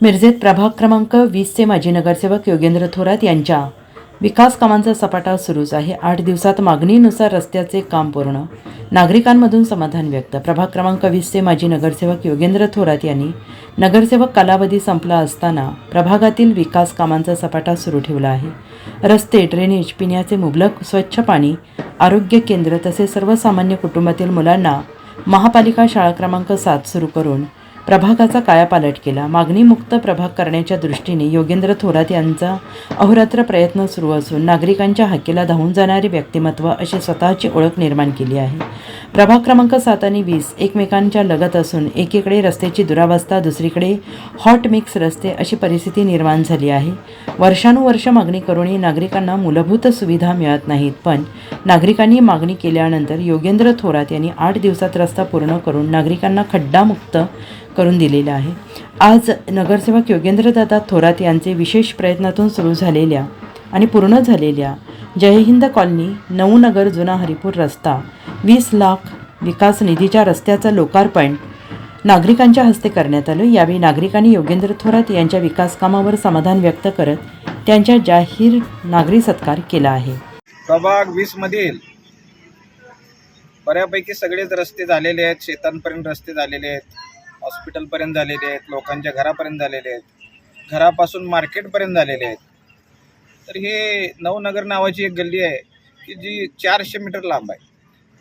मिरजेत प्रभाग क्रमांक वीसचे माजी नगरसेवक योगेंद्र थोरात यांच्या विकास कामांचा सपाटा सुरूच आहे. आठ दिवसात मागणीनुसार रस्त्याचे काम पूर्ण. नागरिकांमधून समाधान व्यक्त. प्रभाग क्रमांक वीसचे माजी नगरसेवक योगेंद्र थोरात यांनी नगरसेवक कालावधी संपला असताना प्रभागातील विकास कामांचा सपाटा सुरू ठेवला आहे. रस्ते ड्रेनेज पिण्याचे मुबलक स्वच्छ पाणी आरोग्य केंद्र तसेच सर्वसामान्य कुटुंबातील मुलांना महापालिका शाळा क्रमांक सात सुरू करून प्रभागाचा कायापालट केला. मागणीमुक्त प्रभाग करण्याच्या दृष्टीने योगेंद्र थोरात यांचा अहोरात्र प्रयत्न सुरू असून नागरिकांच्या हक्केला धावून जाणारे व्यक्तिमत्व अशी स्वतःची ओळख निर्माण केली आहे. प्रभाग क्रमांक सात आणि वीस एकमेकांच्या लगत असून एकीकडे रस्त्याची दुरावस्था दुसरीकडे हॉट मिक्स रस्ते अशी परिस्थिती निर्माण झाली आहे. वर्षानुवर्ष मागणी करूनही नागरिकांना मूलभूत सुविधा मिळत नाहीत पण नागरिकांनी मागणी केल्यानंतर योगेंद्र थोरात यांनी आठ दिवसात रस्ता पूर्ण करून नागरिकांना खड्डामुक्त करून दिलेला आहे. आज नगरसेवक योगेंद्रदादा थोरात यांचे विशेष प्रयत्नातून सुरू झालेल्या आणि पूर्ण झालेल्या जय हिंद कॉलनी नऊनगर जुना हरिपूर रस्ता वीस लाख विकास निधीच्या रस्त्याचं लोकार्पण नागरिकांच्या हस्ते करण्यात आलं. यावेळी नागरिकांनी योगेंद्र थोरात यांच्या विकास कामावर समाधान व्यक्त करत त्यांच्या जाहीर नागरी सत्कार केला आहे. प्रभाग वीस मधील बऱ्यापैकी सगळेच रस्ते झालेले आहेत. शेतांपर्यंत रस्ते झालेले आहेत. हॉस्पिटलपर्यंत झालेले आहेत. लोकांच्या घरापर्यंत झालेले आहेत. घरापासून मार्केटपर्यंत झालेले आहेत. तर हे नवनगर नावाची एक गल्ली आहे की जी चारशे मीटर लांब आहे.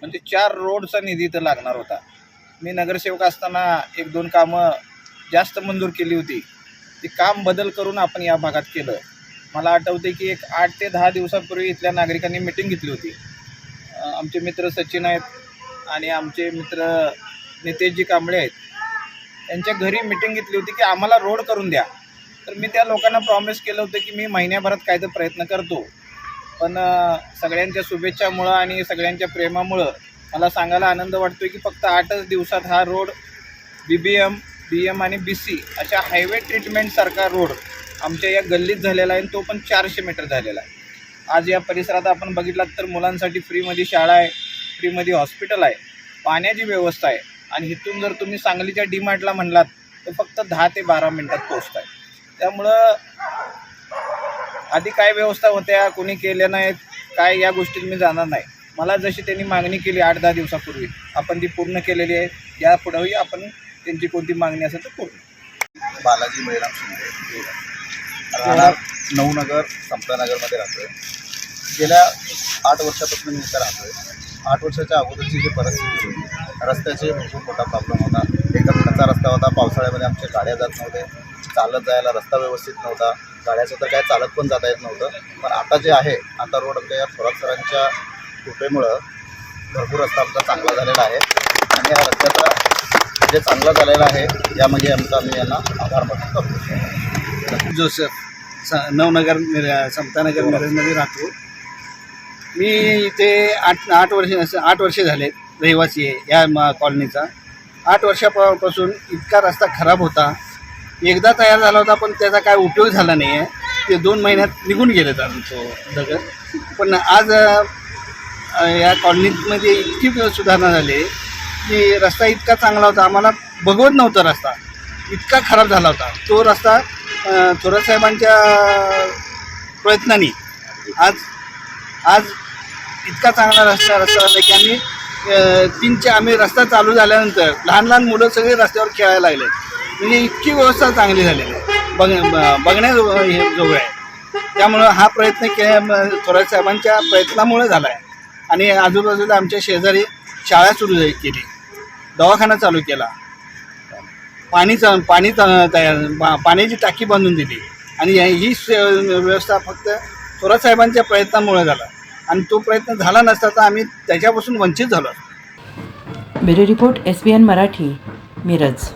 म्हणजे चार रोडचा निधी इथं लागणार होता. मी नगरसेवक असताना एक दोन कामं जास्त मंजूर केली होती. ती काम बदल करून आपण या भागात केलं. मला आठवते की एक आठ ते दहा दिवसापूर्वी इथल्या नागरिकांनी मिटिंग घेतली होती. आमचे मित्र सचिन आहेत आणि आमचे मित्र नितेशजी कांबळे आहेत. त्यांच्या घरी मिटिंग घेतली होती की आम्हाला रोड करून द्या. तर मी त्या लोकांना प्रॉमिस केलं होतं की मी महिन्याभरात काय तर प्रयत्न करतो. पण सगळ्यांच्या शुभेच्छामुळं आणि सगळ्यांच्या प्रेमामुळं मला सांगायला आनंद वाटतो की फक्त आठच दिवसात हा road B B M B M आणि बी सी अशा हायवे ट्रीटमेंटसारखा रोड आमच्या या गल्लीत झालेला आहे आणि तो पण चारशे मीटर झालेला आहे. आज या परिसरात आपण बघितलात तर मुलांसाठी फ्रीमध्ये शाळा आहे फ्रीमध्ये हॉस्पिटल आहे पाण्याची व्यवस्था आहे. आणि इथून जर तुम्ही सांगलीच्या डीमार्टला म्हणलात तर फक्त दहा ते बारा मिनटात पोचताय त्यामुळं आधी काय व्यवस्था होत्या कोणी केल्या नाहीत काय या गोष्टीत मी जाणार नाही. मला जशी त्यांनी मागणी केली आठ दहा दिवसापूर्वी आपण ती पूर्ण केलेली आहे. यापुढेही आपण त्यांची कोणती मागणी असेल तर पूर्ण बालाजी मैराम शिंदे. राहणार नऊनगर राहतो राहतोय. गेल्या आठ वर्षापासून मी इथं राहतोय. आठ वर्षाच्या अगोदरची जी परिस्थिती होती रस्त्याचे भरपूर मोठा प्रॉब्लेम होता. एकदम कच्चा रस्ता होता पावसाळ्यामध्ये आमच्या गाड्या जात नव्हते चालत जायला रस्ता व्यवस्थित नव्हता गाड्याचं तर काय चालत पण जाता येत नव्हतं. पण आता जे आहे आता रोड आमच्या या थोरात सरांच्या कृपेमुळं भरपूर रस्ता आमचा चांगला झालेला आहे. आणि या रस्त्याचा जे चांगलं झालेलं आहे यामध्ये आमचा आम्ही यांना आभार मानतो. करतो जोसेफ स नवनगर मिर समतानगर मिरजमध्ये राहतो. मी इथे आठ आठ वर्ष आठ वर्षे झाले रहिवासी आहे या कॉलनीचा. आठ वर्षापासून इतका रस्ता खराब होता. एकदा तयार झाला होता पण त्याचा काय उपयोग झाला नाही आहे ते दोन महिन्यात निघून गेले तर आमचं दगड. पण आज या कॉलनीमध्ये इतकी सुधारणा झाली की रस्ता इतका चांगला होता. आम्हाला बघवत नव्हता रस्ता. इतका खराब झाला होता. तो रस्ता थोरात साहेबांच्या प्रयत्नांनी आज आज इतका चांगला रस्ता रस्ता झाला की आम्ही अ, तीनच्या आम्ही रस्ता चालू झाल्यानंतर लहान लहान मुलं सगळे रस्त्यावर खेळायला लागले. म्हणजे इतकी व्यवस्था चांगली झालेली आहे. बघ ब- हे जोगं आहे. त्यामुळं हा प्रयत्न के थोरात साहेबांच्या प्रयत्नामुळे झाला आहे. आणि आजूबाजूला आमच्या शेजारी शाळा सुरू झाली- केली. दवाखाना चालू केला. पाणी चा- पाणी तयार पाण्याची टाकी बांधून दिली. आणि या- ही व्यवस्था फक्त थोरात साहेबांच्या प्रयत्नामुळे झाला. आणि तो प्रयत्न झाला नसता तर आम्ही त्याच्यापासून वंचित झालो. Bureau report S B N Marathi Miraj.